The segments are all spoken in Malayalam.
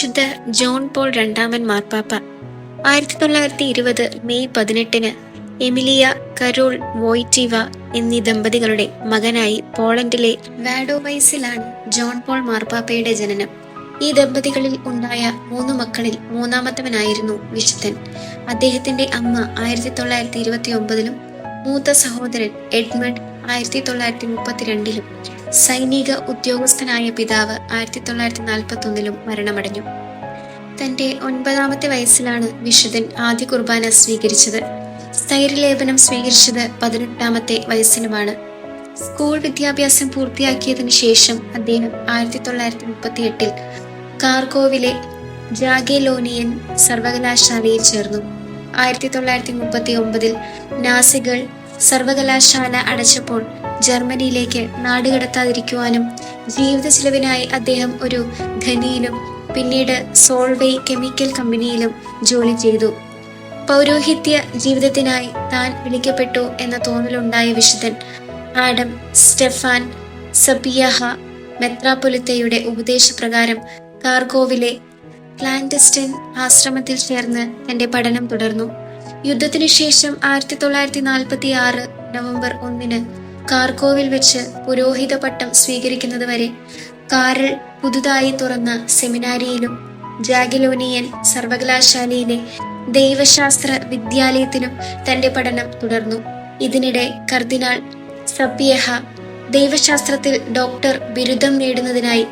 വിശുദ്ധ ജോൺ പോൾ രണ്ടാമൻ മാർപ്പാപ്പ. ആയിരത്തി തൊള്ളായിരത്തി ഇരുപത് മെയ് പതിനെട്ടിന് എമിലിയ കരോൾ വോയിറ്റീവ എന്നീ ദമ്പതികളുടെ മകനായി പോളണ്ടിലെ വാഡോവൈസിലാണ് ജോൺ പോൾ മാർപ്പാപ്പയുടെ ജനനം. ഈ ദമ്പതികളിൽ ഉണ്ടായ മൂന്ന് മക്കളിൽ മൂന്നാമത്തവനായിരുന്നു വിശുദ്ധൻ. അദ്ദേഹത്തിന്റെ അമ്മ ആയിരത്തി തൊള്ളായിരത്തി ഇരുപത്തി ഒമ്പതിലും മൂത്ത സഹോദരൻ എഡ്മണ്ട് ആയിരത്തി തൊള്ളായിരത്തി മുപ്പത്തിരണ്ടിലും സൈനിക ഉദ്യോഗസ്ഥനായ പിതാവ് ആയിരത്തി തൊള്ളായിരത്തി നാൽപ്പത്തി ഒന്നിലും മരണമടഞ്ഞു. തന്റെ ഒൻപതാമത്തെ വയസ്സിലാണ് വിശുദ്ധൻ ആദ്യ കുർബാന സ്വീകരിച്ചത്. സ്ഥൈര്യലേപനം സ്വീകരിച്ചത് പതിനെട്ടാമത്തെ വയസ്സിലുമാണ് സ്കൂൾ വിദ്യാഭ്യാസം പൂർത്തിയാക്കിയതിനു ശേഷം അദ്ദേഹം ആയിരത്തി തൊള്ളായിരത്തി മുപ്പത്തി എട്ടിൽ കാർഗോവിലെ ജാഗെലോനിയൻ സർവകലാശാലയിൽ ചേർന്നു. ആയിരത്തി തൊള്ളായിരത്തി മുപ്പത്തി ഒമ്പതിൽ നാസികൾ സർവകലാശാല അടച്ചപ്പോൾ ജർമ്മനിയിലേക്ക് നാടുകടത്താതിരിക്കുവാനും ജീവിത ചിലവിനായി അദ്ദേഹം ഒരു ഖനിയിലും പിന്നീട് സോൾവേ കെമിക്കൽ കമ്പനിയിലും ജോലി ചെയ്തു. പൗരോഹിത്യ ജീവിതത്തിനായി താൻ വിളിക്കപ്പെട്ടു എന്ന തോന്നലുണ്ടായ വിശുദ്ധൻ ആഡം സ്റ്റെഫാൻ സബിയഹ മെത്രാപൊലിത്തയുടെ ഉപദേശപ്രകാരം കാർഗോവിലെ ക്ലാൻഡസ്റ്റിൻ ആശ്രമത്തിൽ ചേർന്ന് തന്റെ പഠനം തുടർന്നു. യുദ്ധത്തിനു ശേഷം ആയിരത്തി തൊള്ളായിരത്തി നാൽപ്പത്തി ആറ് നവംബർ ഒന്നിന് കാർഗോവിൽ വെച്ച് പുരോഹിത പട്ടം സ്വീകരിക്കുന്നത് വരെ കാരൾ പുതുതായി തുറന്ന സെമിനാരിയിലും ജാഗിലോനിയൻ സർവകലാശാലയിലെ ദൈവശാസ്ത്ര വിദ്യാലയത്തിലും തന്റെ പഠനം തുടർന്നു. ഇതിനിടെ കർദിനാൾ സബ്യഹ ദൈവശാസ്ത്രത്തിൽ ഡോക്ടർ ബിരുദം നേടുന്നതിനായി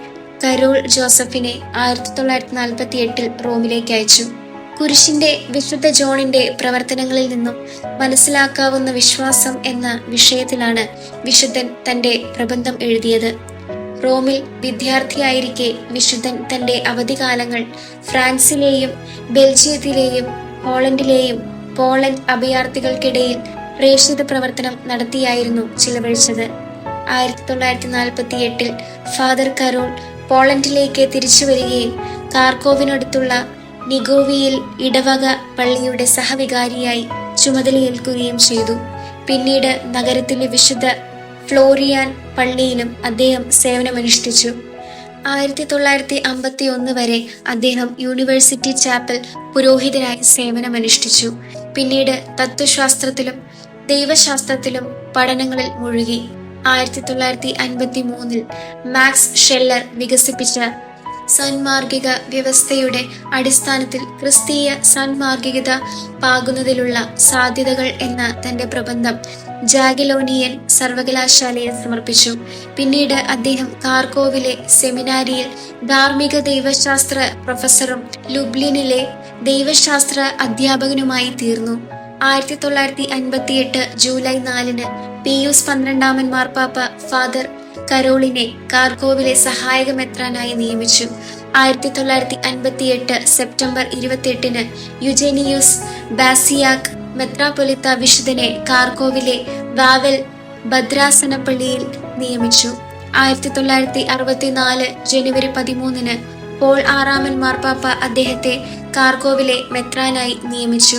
കരോൾ ജോസഫിനെ ആയിരത്തി തൊള്ളായിരത്തി നാൽപ്പത്തി എട്ടിൽ റോമിലേക്ക് അയച്ചു. കുരിശിന്റെ വിശുദ്ധ ജോണിന്റെ പ്രവർത്തനങ്ങളിൽ നിന്നും മനസ്സിലാക്കാവുന്ന വിശ്വാസം എന്ന വിഷയത്തിലാണ് വിശുദ്ധൻ തന്റെ പ്രബന്ധം എഴുതിയത്. റോമിൽ വിദ്യാർത്ഥിയായിരിക്കെ വിശുദ്ധൻ തന്റെ അവധികാലങ്ങൾ ഫ്രാൻസിലെയും ബെൽജിയത്തിലെയും ഹോളണ്ടിലെയും പോളണ്ട് അഭയാർത്ഥികൾക്കിടയിൽ പ്രേക്ഷിത പ്രവർത്തനം നടത്തിയായിരുന്നു ചിലവഴിച്ചത്. ആയിരത്തി തൊള്ളായിരത്തി നാൽപ്പത്തി എട്ടിൽ ഫാദർ കരോൾ പോളണ്ടിലേക്ക് തിരിച്ചു വരികയും കാർക്കോവിനടുത്തുള്ള നിഗോവിയിൽ ഇടവക പള്ളിയുടെ സഹവികാരിയായി ചുമതലയേൽക്കുകയും ചെയ്തു. പിന്നീട് നഗരത്തിലെ വിശുദ്ധ ഫ്ലോറിയാൻ പള്ളിയിലും അദ്ദേഹം സേവനമനുഷ്ഠിച്ചു. ആയിരത്തി തൊള്ളായിരത്തി അമ്പത്തി ഒന്ന് വരെ അദ്ദേഹം യൂണിവേഴ്സിറ്റി ചാപ്പൽ പുരോഹിതനായി സേവനമനുഷ്ഠിച്ചു. പിന്നീട് തത്വശാസ്ത്രത്തിലും ദൈവശാസ്ത്രത്തിലും പഠനങ്ങളിൽ മുഴുകി. ആയിരത്തി തൊള്ളായിരത്തി അൻപത്തി മൂന്നിൽ മാക്സ് ഷെല്ലർ വികസിപ്പിച്ച സന്മാർഗിക വ്യവസ്ഥയുടെ അടിസ്ഥാനത്തിൽ ക്രിസ്തീയ സന്മാർഗികത പാകുന്നതിലുള്ള സാധ്യതകൾ എന്ന തന്റെ പ്രബന്ധം ജാഗിലോനിയൻ സർവകലാശാലയിൽ സമർപ്പിച്ചു. പിന്നീട് അദ്ദേഹം കാർക്കോവിലെ സെമിനാരിയിൽ ധാർമ്മിക ദൈവശാസ്ത്ര പ്രൊഫസറും ലുബ്ലിനിലെ ദൈവശാസ്ത്ര അധ്യാപകനുമായി തീർന്നു. ആയിരത്തി തൊള്ളായിരത്തി അൻപത്തി എട്ട് ജൂലൈ നാലിന് പിയൂസ് പന്ത്രണ്ടാമൻ മാർപ്പാപ്പ ഫാദർ കരോളിനെ കാർഗോവിലെ സഹായക മെത്രാനായി നിയമിച്ചു. ആയിരത്തി തൊള്ളായിരത്തി അൻപത്തി എട്ട് സെപ്റ്റംബർ ഇരുപത്തിയെട്ടിന് യുജേനിയൂസ് ബാസിയാക് മെത്രാപൊലിത്ത വിശുദ്ധനെ കാർഗോവിലെ വാവൽ ഭദ്രാസനപ്പള്ളിയിൽ നിയമിച്ചു. ആയിരത്തി തൊള്ളായിരത്തി അറുപത്തിനാല് ജനുവരി പതിമൂന്നിന് പോൾ ആറാമൻ മാർപ്പാപ്പ അദ്ദേഹത്തെ കാർഗോവിലെ മെത്രാനായി നിയമിച്ചു.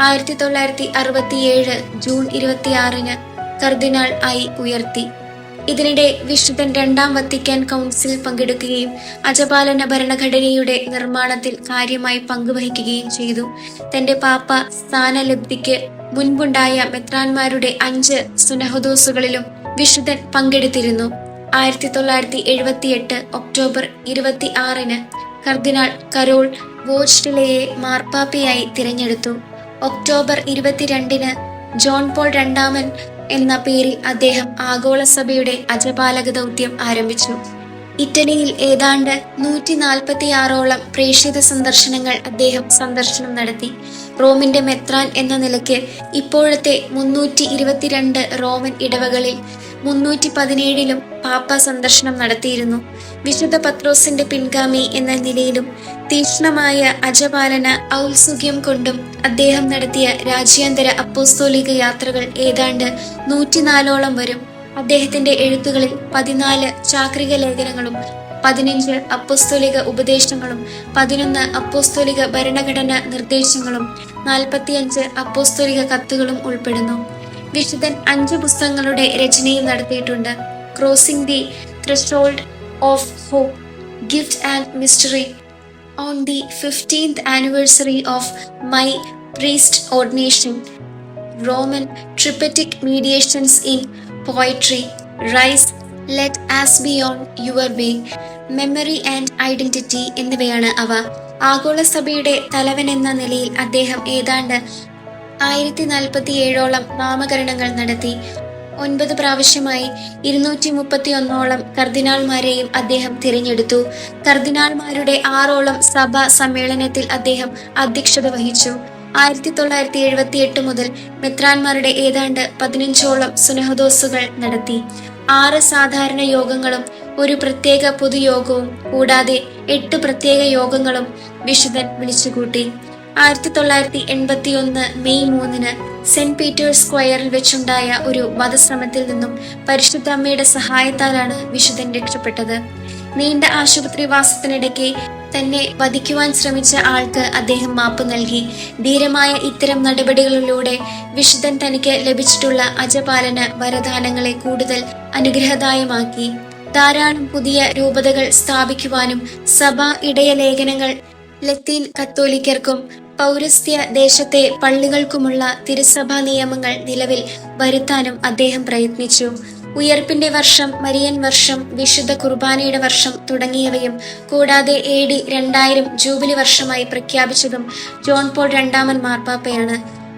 ആയിരത്തി തൊള്ളായിരത്തി അറുപത്തിയേഴ് ജൂൺ ഇരുപത്തിയാറിന് കർദിനാൾ ആയി ഉയർത്തി. ഇതിനിടെ വിശുദ്ധൻ രണ്ടാം വത്തിക്കാൻ കൗൺസിൽ പങ്കെടുക്കുകയും അജപാലന ഭരണഘടനയുടെ നിർമ്മാണത്തിൽ കാര്യമായി പങ്കുവഹിക്കുകയും ചെയ്തു. തന്റെ പാപ്പ സ്ഥാനലബ്ധിക്ക് മുൻപുണ്ടായ മെത്രാന്മാരുടെ അഞ്ച് സുനഹദോസുകളിലും വിശുദ്ധൻ പങ്കെടുത്തിരുന്നു. ആയിരത്തി തൊള്ളായിരത്തി എഴുപത്തി എട്ട് ഒക്ടോബർ ഇരുപത്തി ആറിന് കർദിനാൾ കരോൾ വോച്ച്ഡിലയെ മാർപ്പാപ്പയായി തിരഞ്ഞെടുത്തു. ഒക്ടോബർ ഇരുപത്തിരണ്ടിന് ജോൺ പോൾ രണ്ടാമൻ എന്ന പേരിൽ അദ്ദേഹം ആഗോള സഭയുടെ അജപാലക ദൗത്യം ആരംഭിച്ചു. ഇറ്റലിയിൽ ഏതാണ്ട് നൂറ്റി നാൽപ്പത്തി ആറോളം പ്രേക്ഷിത സന്ദർശനങ്ങൾ അദ്ദേഹം സന്ദർശനം നടത്തി. റോമിന്റെ മെത്രാൻ എന്ന നിലയ്ക്ക് ഇപ്പോഴത്തെ മുന്നൂറ്റി ഇരുപത്തിരണ്ട് റോമൻ ഇടവകളിൽ മുന്നൂറ്റി പതിനേഴിലും പാപ്പ സന്ദർശനം നടത്തിയിരുന്നു. വിശുദ്ധ പത്രോസിന്റെ പിൻഗാമി എന്ന നിലയിലും തീക്ഷ്ണമായ അജപാലന ഔത്സുഖ്യം കൊണ്ടും അദ്ദേഹം നടത്തിയ രാജ്യാന്തര അപ്പോസ്തോലിക യാത്രകൾ ഏതാണ്ട് നൂറ്റിനാലോളം വരും. അദ്ദേഹത്തിന്റെ എഴുത്തുകളിൽ പതിനാല് ചാക്രിക ലേഖനങ്ങളും പതിനഞ്ച് അപ്പോസ്തോലിക ഉപദേശങ്ങളും പതിനൊന്ന് അപ്പോസ്തോലിക ഭരണഘടന നിർദ്ദേശങ്ങളും നാൽപ്പത്തിയഞ്ച് അപ്പോസ്തോലിക കത്തുകളും ഉൾപ്പെടുന്നു. വിശുദ്ധൻ അഞ്ച് പുസ്തകങ്ങളുടെ രചനയും നടത്തിയിട്ടുണ്ട്. Crossing the threshold of hope gift and mystery on the 15th anniversary of my priest ordination, Roman Tripetic mediations in poetry, rise, let us be on your way, memory and identity എന്നിവയാണ് അവ ആഗോള സഭയുടെ തലവൻ എന്ന നിലയിൽ അദ്ദേഹം ഏതാണ്ട് ആയിരത്തി നാൽപ്പത്തി ഏഴോളം നാമകരണങ്ങൾ നടത്തി ഒൻപത് പ്രാവശ്യമായി ഇരുന്നൂറ്റി മുപ്പത്തി ഒന്നോളം കർദിനാൾമാരെയും അദ്ദേഹം തിരഞ്ഞെടുത്തു. കർദിനാൾമാരുടെ ആറോളം സഭാ സമ്മേളനത്തിൽ അദ്ദേഹം അധ്യക്ഷത വഹിച്ചു. ആയിരത്തി തൊള്ളായിരത്തി എഴുപത്തി എട്ട് മുതൽ മെത്രാന്മാരുടെ ഏതാണ്ട് പതിനഞ്ചോളം സുനഹദോസുകൾ നടത്തി. ആറ് സാധാരണ യോഗങ്ങളും ഒരു പ്രത്യേക പൊതുയോഗവും കൂടാതെ എട്ട് പ്രത്യേക യോഗങ്ങളും വിശുദ്ധൻ വിളിച്ചുകൂട്ടി. ആയിരത്തി തൊള്ളായിരത്തി എൺപത്തി ഒന്ന് മെയ് മൂന്നിന് സെന്റ് പീറ്റേഴ്സ് സ്ക്വയറിൽ വെച്ചുണ്ടായ ഒരു വധശ്രമത്തിൽ നിന്നും പരിശുദ്ധ അമ്മയുടെ സഹായത്താലാണ് വിശുദ്ധൻ രക്ഷപ്പെട്ടത്. നീണ്ട ആശുപത്രിവാസത്തിനിടയ്ക്ക് തന്നെ വധിക്കുവാൻ ശ്രമിച്ച ആൾക്ക് അദ്ദേഹം മാപ്പ് നൽകി. ധീരമായ ഇത്തരം നടപടികളിലൂടെ വിശുദ്ധൻ തനിക്ക് ലഭിച്ചിട്ടുള്ള അജപാലന വരദാനങ്ങളെ കൂടുതൽ അനുഗ്രഹദായമാക്കി. ധാരാളം പുതിയ രൂപതകൾ സ്ഥാപിക്കുവാനും സഭാ ഇടയ ലേഖനങ്ങൾ ലത്തീൻ കത്തോലിക്കർക്കും പൗരസ്ത്യ ദേശത്തെ പള്ളികൾക്കുമുള്ള തിരുസഭാ നിയമങ്ങൾ നിലവിൽ വരുത്താനും അദ്ദേഹം പ്രയത്നിച്ചു. ഉയർപ്പിന്റെ വർഷം മരിയൻ വർഷം വിശുദ്ധ കുർബാനയുടെ വർഷം തുടങ്ങിയവയും കൂടാതെ എ ഡി രണ്ടായിരം ജൂബിലി വർഷമായി പ്രഖ്യാപിച്ചതും ജോൺ പോൾ രണ്ടാമൻ മാർപ്പാപ്പയാണ്.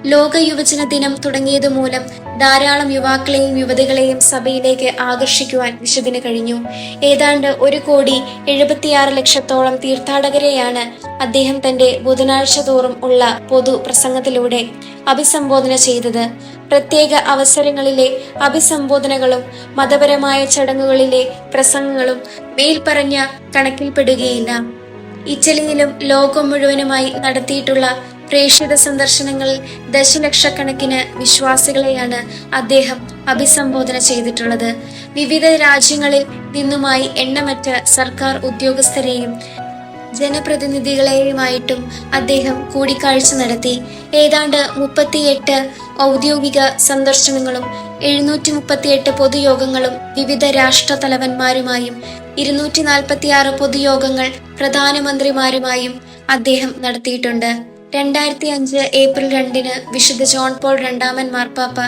ലോക യുവജന ദിനം തുടങ്ങിയത് മൂലം ധാരാളം യുവാക്കളെയും യുവതികളെയും സഭയിലേക്ക് ആകർഷിക്കുവാൻ വിശുദ്ധിന് കഴിഞ്ഞു. ഏതാണ്ട് ഒരു കോടി എഴുപത്തിയാറ് ലക്ഷത്തോളം തീർത്ഥാടകരെയാണ് അദ്ദേഹം തന്റെ ബുധനാഴ്ച തോറും ഉള്ള പൊതു പ്രസംഗത്തിലൂടെ അഭിസംബോധന ചെയ്തത്. പ്രത്യേക അവസരങ്ങളിലെ അഭിസംബോധനകളും മതപരമായ ചടങ്ങുകളിലെ പ്രസംഗങ്ങളും മേൽപ്പറഞ്ഞ കണക്കിൽപ്പെടുകയില്ല. ഇറ്റലിയിലും ലോകം മുഴുവനുമായി നടത്തിയിട്ടുള്ള പ്രേക്ഷിത സന്ദർശനങ്ങളിൽ ദശലക്ഷക്കണക്കിന് വിശ്വാസികളെയാണ് അദ്ദേഹം അഭിസംബോധന ചെയ്തിട്ടുള്ളത്. വിവിധ രാജ്യങ്ങളിൽ നിന്നുമായി എണ്ണമറ്റ സർക്കാർ ഉദ്യോഗസ്ഥരെയും ജനപ്രതിനിധികളെയുമായിട്ടും അദ്ദേഹം കൂടിക്കാഴ്ച നടത്തി. ഏതാണ്ട് മുപ്പത്തിയെട്ട് ഔദ്യോഗിക സന്ദർശനങ്ങളും എഴുന്നൂറ്റി മുപ്പത്തിയെട്ട് പൊതുയോഗങ്ങളും വിവിധ രാഷ്ട്ര തലവന്മാരുമായും ഇരുന്നൂറ്റി നാൽപ്പത്തിയാറ് പൊതുയോഗങ്ങൾ പ്രധാനമന്ത്രിമാരുമായും അദ്ദേഹം നടത്തിയിട്ടുണ്ട്. രണ്ടായിരത്തി അഞ്ച് ഏപ്രിൽ രണ്ടിന് വിശുദ്ധ ജോൺ പോൾ രണ്ടാമൻ മാർപ്പാപ്പ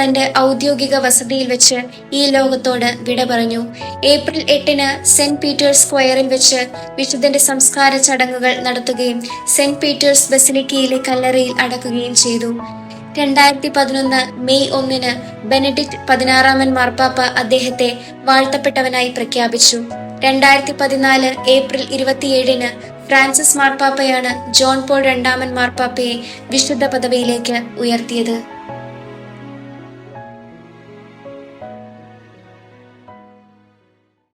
തന്റെ ഔദ്യോഗിക വസതിയിൽ വെച്ച് ഈ ലോകത്തോട് വിട പറഞ്ഞു. ഏപ്രിൽ എട്ടിന് സെന്റ് പീറ്റേഴ്സ് സ്ക്വയറിൽ വെച്ച് വിശുദ്ധന്റെ സംസ്കാര ചടങ്ങുകൾ നടത്തുകയും സെന്റ് പീറ്റേഴ്സ് ബസിലിക്കയിലെ കല്ലറയിൽ അടക്കുകയും ചെയ്തു. രണ്ടായിരത്തി പതിനൊന്ന് മെയ് ഒന്നിന് ബെനഡിക്ട് പതിനാറാമൻ മാർപ്പാപ്പ അദ്ദേഹത്തെ വാഴ്ത്തപ്പെട്ടവനായി പ്രഖ്യാപിച്ചു. രണ്ടായിരത്തി പതിനാല് ഏപ്രിൽ ഇരുപത്തിയേഴിന് ഫ്രാൻസിസ് മാർപ്പാപ്പയാണ് ജോൺ പോൾ രണ്ടാമൻ മാർപ്പാപ്പയെ വിശുദ്ധ പദവിയിലേക്ക് ഉയർത്തിയത്.